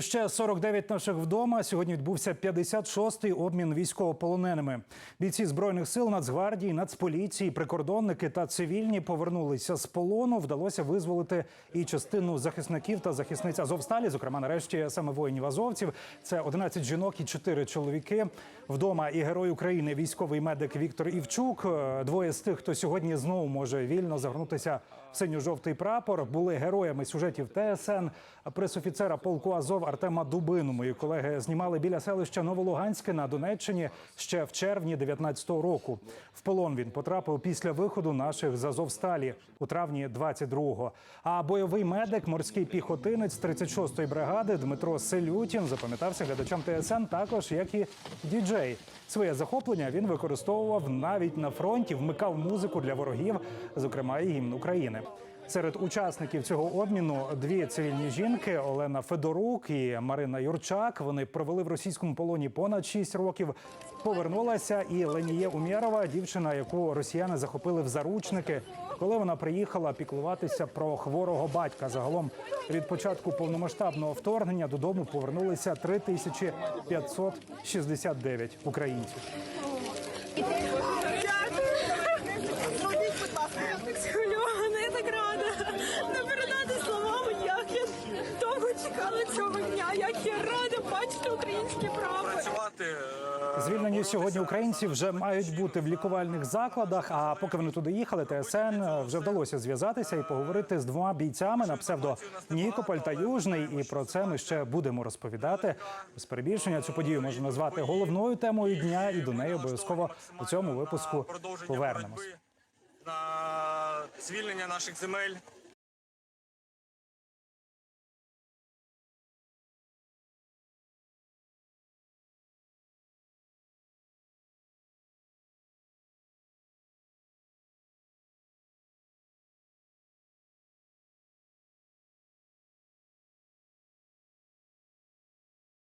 Ще 49 наших вдома. Сьогодні відбувся 56-й обмін військовополоненими. Бійці збройних сил Нацгвардії, Нацполіції, прикордонники та цивільні повернулися з полону. Вдалося визволити і частину захисників та захисниць Азовсталі. Зокрема, нарешті саме воїнів азовців. Це 11 жінок і 4 чоловіки. Вдома і герой України, військовий медик Віктор Івчук. Е, Двоє з тих, хто сьогодні знову може вільно загорнутися синьо-жовтий прапор, були героями сюжетів ТСН. Пресофіцера полку Азов Артема Дубину. Мої колеги знімали біля селища Новолуганське на Донеччині ще в червні 19-го року. В полон він потрапив після виходу наших з Азовсталі у травні 22-го. А бойовий медик, морський піхотинець 36-ї бригади Дмитро Селютін запам'ятався глядачам ТСН також, як і діджей. Своє захоплення він використовував навіть на фронті, вмикав музику для ворогів, зокрема і гімн України. Серед учасників цього обміну дві цивільні жінки Олена Федорук і Марина Юрчак. Вони провели в російському полоні понад 6 років. Повернулася і Леніє Умєрова, дівчина, яку росіяни захопили в заручники, коли вона приїхала піклуватися про хворого батька. Загалом від початку повномасштабного вторгнення додому повернулися 3569 українців. Цього дня, як я рада бачити український прапор. працювати. е, Звільнені сьогодні українці вже мають бути в лікувальних закладах. А поки вони туди їхали, ТСН вже вдалося зв'язатися і поговорити з двома бійцями на псевдо Нікополь та Южний. І про це ми ще будемо розповідати. Без перебільшення цю подію можна назвати головною темою дня, і до неї обов'язково у цьому випуску повернемось. на звільнення наших земель